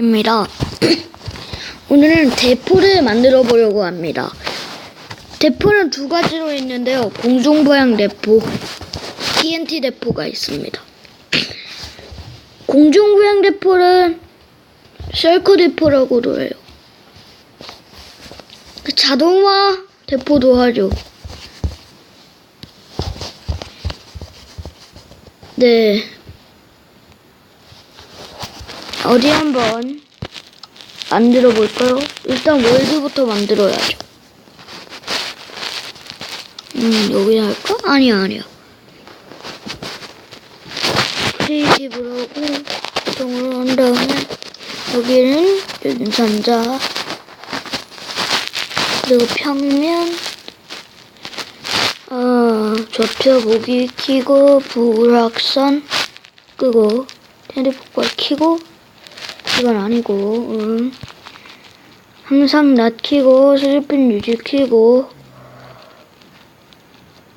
입니다. 오늘은 대포를 만들어 보려고 합니다. 대포는 두 가지로 있는데요. 공중부양 대포, TNT 대포가 있습니다. 공중부양 대포는 셀커 대포라고도 해요. 자동화 대포도 하죠. 네. 어디 한번 만들어 볼까요? 일단 월드부터 만들어야죠. 음, 여기 할까? 아니야, 아니야. 크리에이티브로 하고, 보통으로 한 다음에, 여기는 연산자, 그리고 평면, 어, 좌표 보기 키고, 불확선 끄고, 핸드폰 키고, 이건 아니고, 음. 항상 낮 키고, 슬리핀 유지 키고,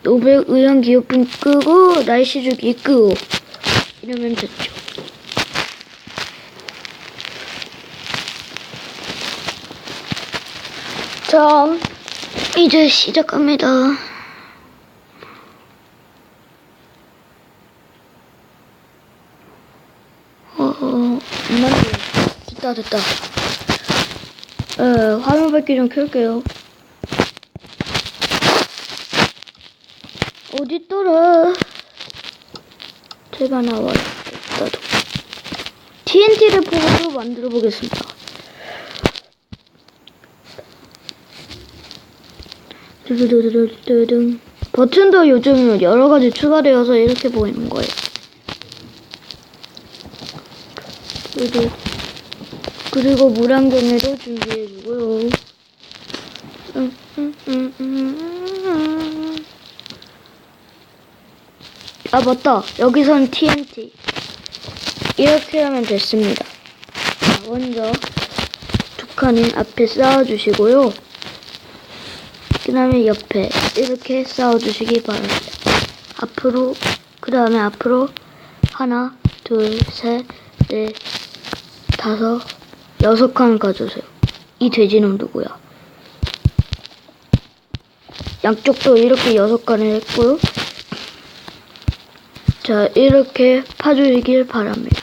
노벨 의형 기호품 끄고, 날씨 주기 끄고, 이러면 됐죠. 자, 이제 시작합니다. 어, 어, 안 맞네. 됐다, 됐다. 에, 화면 밝기 좀 켤게요. 어딨더라? 제발 나와. 나도. TNT를 보고 만들어 보겠습니다. 두두두두두둥. 버튼도 요즘 여러 가지 추가되어서 이렇게 보이는 거예요. 두두. 그리고 물안경에도 준비해주고요. 음, 음, 음. 아 맞다. 여기선 TNT. 이렇게 하면 됐습니다. 자, 먼저 두 칸을 앞에 쌓아주시고요. 그 다음에 옆에 이렇게 쌓아주시기 바랍니다. 앞으로, 그 다음에 앞으로 하나, 둘, 셋, 넷, 다섯, 여섯 칸 가주세요. 이 돼지는 누구야? 양쪽도 이렇게 여섯 칸을 했고요. 자, 이렇게 파주시길 바랍니다.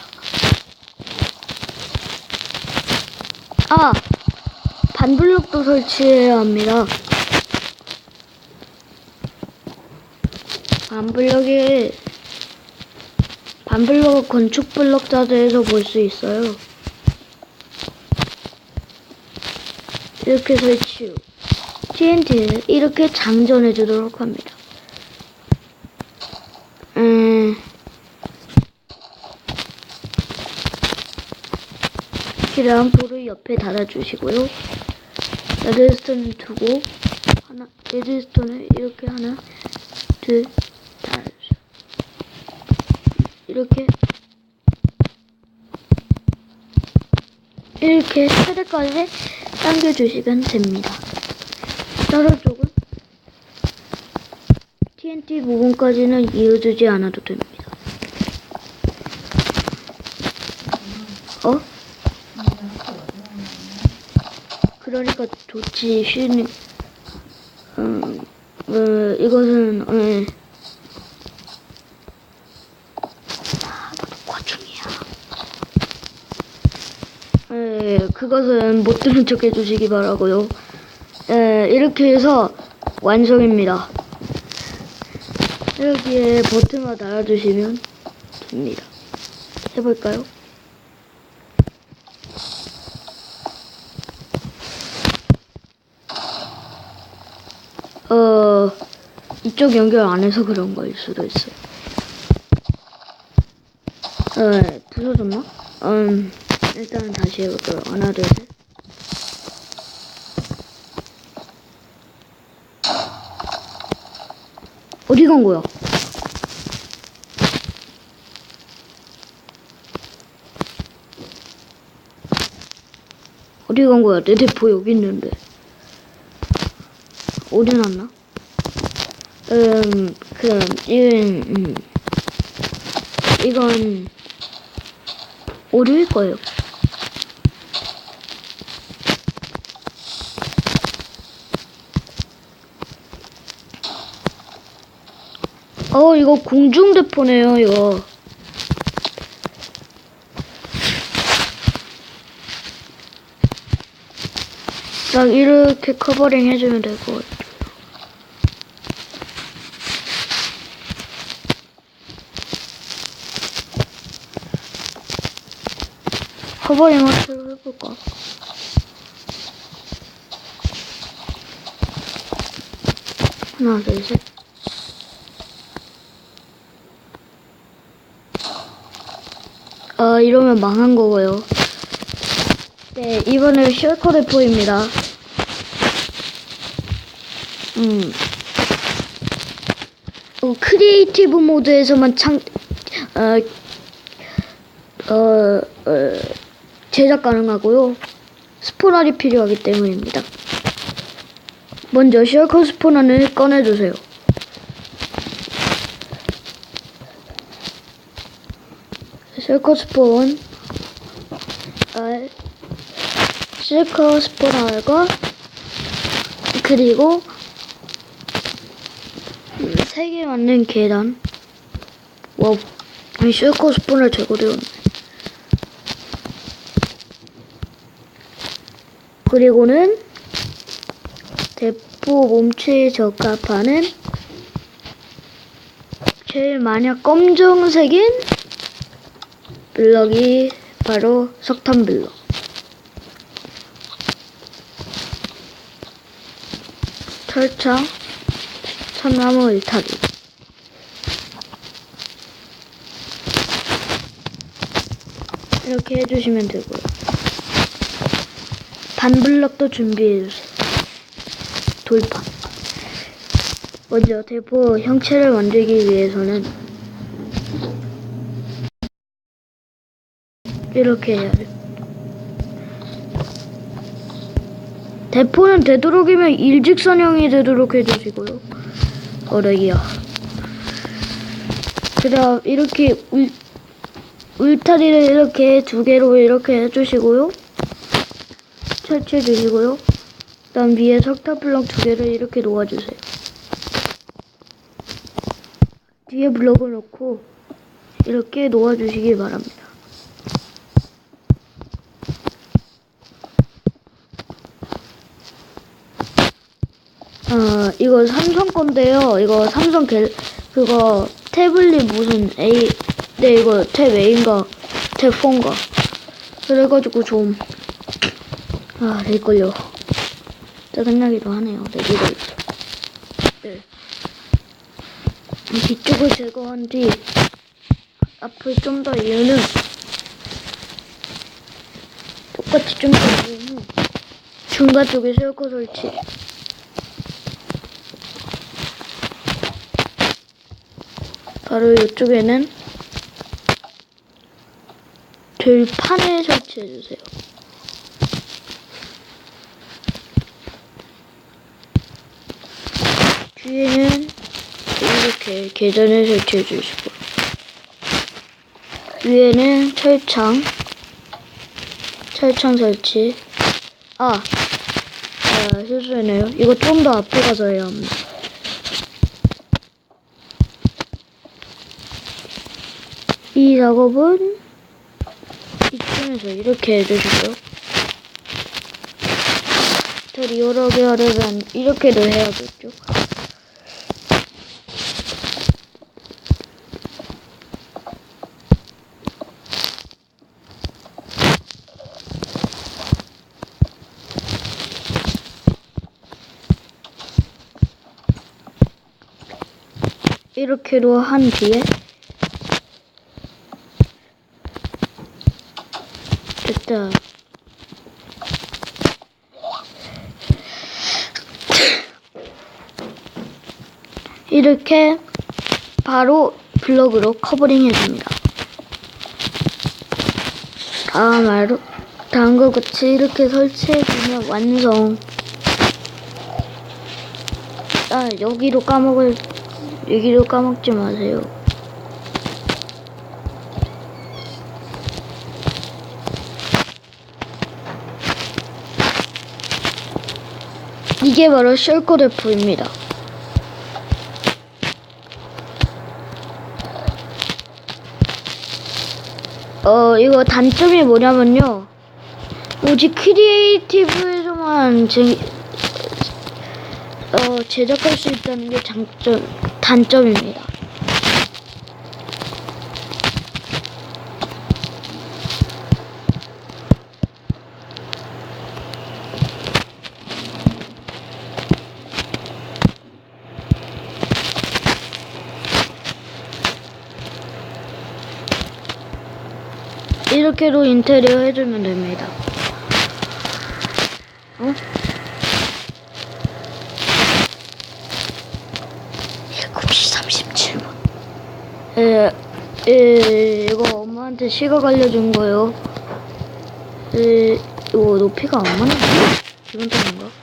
아! 반블록도 설치해야 합니다. 반블록이, 반블록 건축 블록 자드에서 볼 수 있어요. 이렇게 설치 후, TNT를 이렇게 장전해 주도록 합니다. 음, 필요한 볼을 옆에 달아주시고요. 레드스톤을 두고 하나, 레드스톤을 이렇게 하나, 둘, 달아주세요. 이렇게 이렇게 세대까지 당겨주시면 됩니다. 다른 쪽은 TNT 부분까지는 이어주지 않아도 됩니다. 어? 그러니까 좋지 쉬는 음, 어, 이것은 음, 아, 녹화 중이야. 에, 그것은 못 들은 척 해주시기 바라고요. 에, 이렇게 해서 완성입니다. 여기에 버튼만 달아주시면 됩니다. 해볼까요? 어, 이쪽 연결 안 해서 그런 거일 수도 있어요. 어, 부서졌나? 음, 일단 다시 해볼게요. 하나, 둘, 셋. 어디 간 거야? 어디 간 거야? 내 대포 여기 있는데. 어디 놨나? 음, 그, 이건, 음, 이건, 오류일 거예요. 이거 공중대포네요, 이거. 딱 이렇게 커버링 해주면 같아요. 커버링 어떻게 해볼까? 하나, 둘, 셋. 아, 이러면 망한 거고요. 네, 이번에 셜커 대포입니다. 음. 어, 크리에이티브 모드에서만 창, 어, 어, 어, 제작 가능하고요. 스포널이 필요하기 때문입니다. 먼저 셜커 스포너를 꺼내주세요. 셜커 스폰, 아, 셜커 스포너과 그리고 음, 세개 맞는 계단. 와, 아니 셜커 스폰을 제거되었네. 그리고는 대포 몸체에 적합하는 제일 만약 검정색인 블럭이 바로 석탄 블럭. 철창, 참나무 일타기. 이렇게 해주시면 되고요. 반블럭도 준비해주세요. 돌판. 먼저 대포 형체를 만들기 위해서는 이렇게 해야 돼. 대포는 되도록이면 일직선형이 되도록 해주시고요. 어레기야. 그 다음 이렇게 울, 울타리를 이렇게 두 개로 이렇게 해주시고요. 설치해 주시고요. 그 다음 위에 석탄 블럭 두 개를 이렇게 놓아주세요. 뒤에 블럭을 놓고 이렇게 놓아주시기 바랍니다. 어, 이거 삼성 건데요. 이거 삼성 갤, 그거 태블릿 무슨 A, 네, 이거 탭 A인가, 탭 4인가. 그래가지고 좀, 아, 렉걸려. 짜증나기도 하네요. 네, 이거 있어. 네. 이 뒤쪽을 제거한 뒤, 앞을 좀 더 이유는, 똑같이 좀 더 이유는, 중간 쪽에 셀코 설치. 바로 이쪽에는 들판을 설치해 주세요. 뒤에는 이렇게 계단을 설치해 주시고 위에는 철창 철창 설치 아, 아 실수했네요. 이거 좀 더 앞에 가서 해야 합니다. 이 작업은 이쯤에서 이렇게 해주시고요. 더 리얼하게 하려면 이렇게도 해야겠죠. 이렇게도 한 뒤에 됐다. 이렇게 바로 블럭으로 커버링 해줍니다. 다음 알로 다음과 같이 이렇게 설치해주면 완성. 아 여기로 까먹을 여기로 까먹지 마세요. 이게 바로 셜코데프입니다. 어, 이거 단점이 뭐냐면요. 오직 크리에이티브에서만 제, 어, 제작할 수 있다는 게 장점, 단점입니다. 이렇게도 인테리어 해주면 됩니다. 어? 7시 37분. 에, 에, 이거 엄마한테 시각 알려준 거요. 에, 이거 높이가 안 맞나? 기분 탓인가?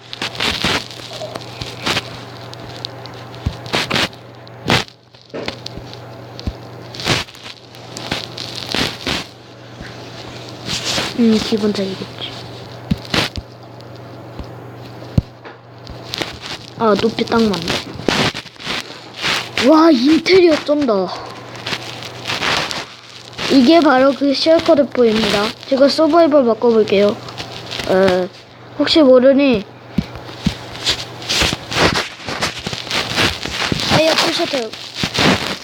음, 기분 탓이겠지. 아, 높이 딱 맞네. 와, 인테리어 쩐다. 이게 바로 그 쉘커드포입니다. 제가 서바이벌 바꿔볼게요. 에, 혹시 모르니, 다이아 풀셔터,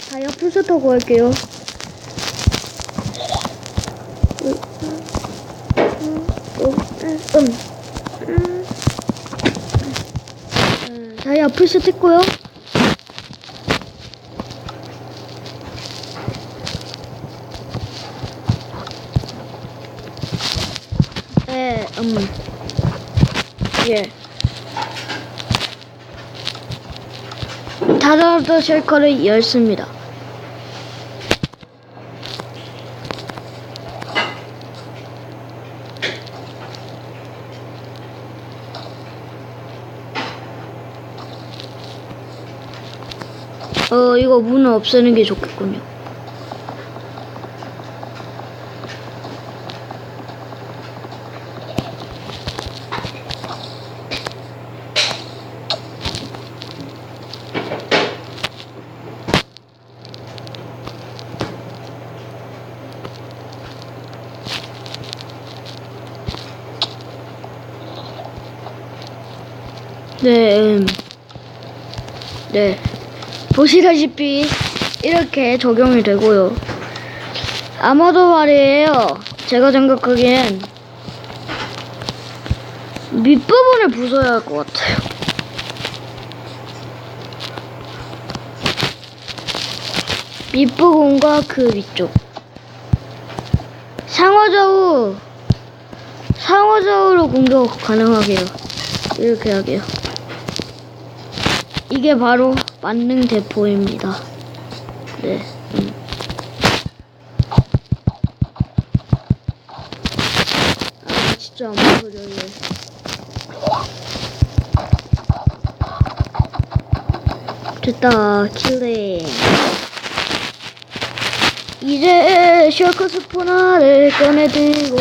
다이아 풀셔터 구할게요. 음, 음. 음, 다이아 풀셔터 했고요. 네, 음, 예. 다다도 쉘커를 열습니다. 어, 이거 문을 없애는 게 좋겠군요. 네, 음, 네. 보시다시피 이렇게 적용이 되고요. 아마도 말이에요. 제가 생각하기엔 밑부분을 부숴야 할 것 같아요. 밑부분과 그 위쪽. 상하좌우, 상하좌우로 공격 가능하게요. 이렇게 하게요. 이게 바로 만능 대포입니다. 네. 음. 아, 진짜 안 보여요, 얘. 됐다, 킬링. 이제 셜커 스포나를 꺼내들고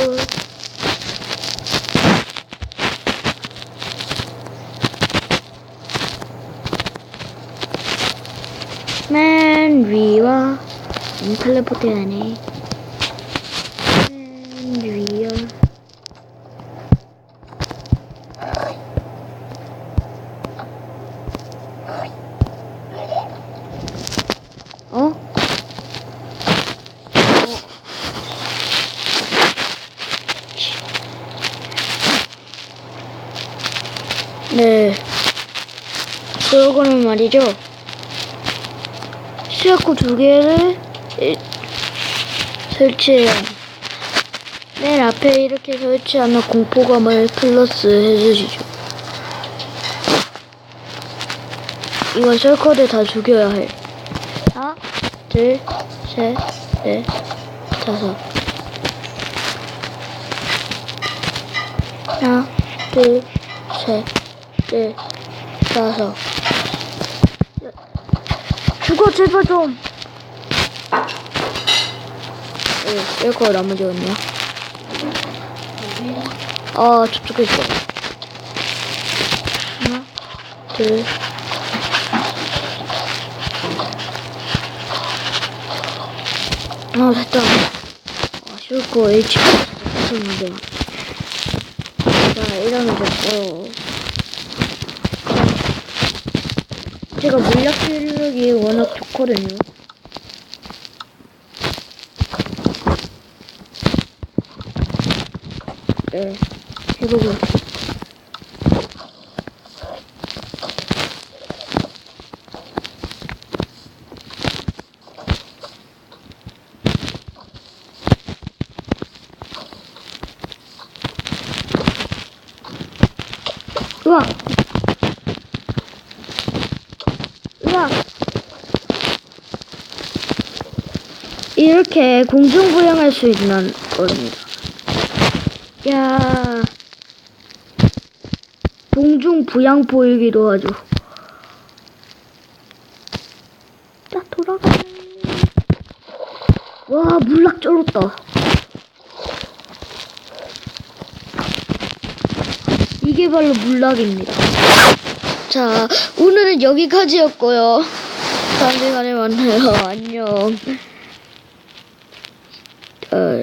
맨 위와 음, 텔레포트 하네 맨 위와 어? 어? 네. 그러고는 말이죠. 시아코 두 개를 이- 설치해요. 맨 앞에 이렇게 설치하면 공포감을 플러스 해주시죠. 이거 셜커를 다 죽여야 해. 하나, 둘, 셋, 넷, 다섯. 하나, 둘, 셋, 넷, 다섯. 죽어 제발 좀. 예, 이거 나머지 어디냐? 아 저쪽에 있어. 하나, 둘. 아 됐다. 아 그거 HP 했었는데. 자, 이러면 됐고. 제가 물약 실력이 워낙 좋거든요. 네, 해보고. 우와! 우와! 이렇게 공중부양할 수 있는 겁니다. 야 공중부양 보이기도 하죠. 자, 돌아가. 와, 물락 쩔었다. 이게 바로 물락입니다. 자, 오늘은 여기까지였고요. 다음 시간에 만나요. 안녕. 어,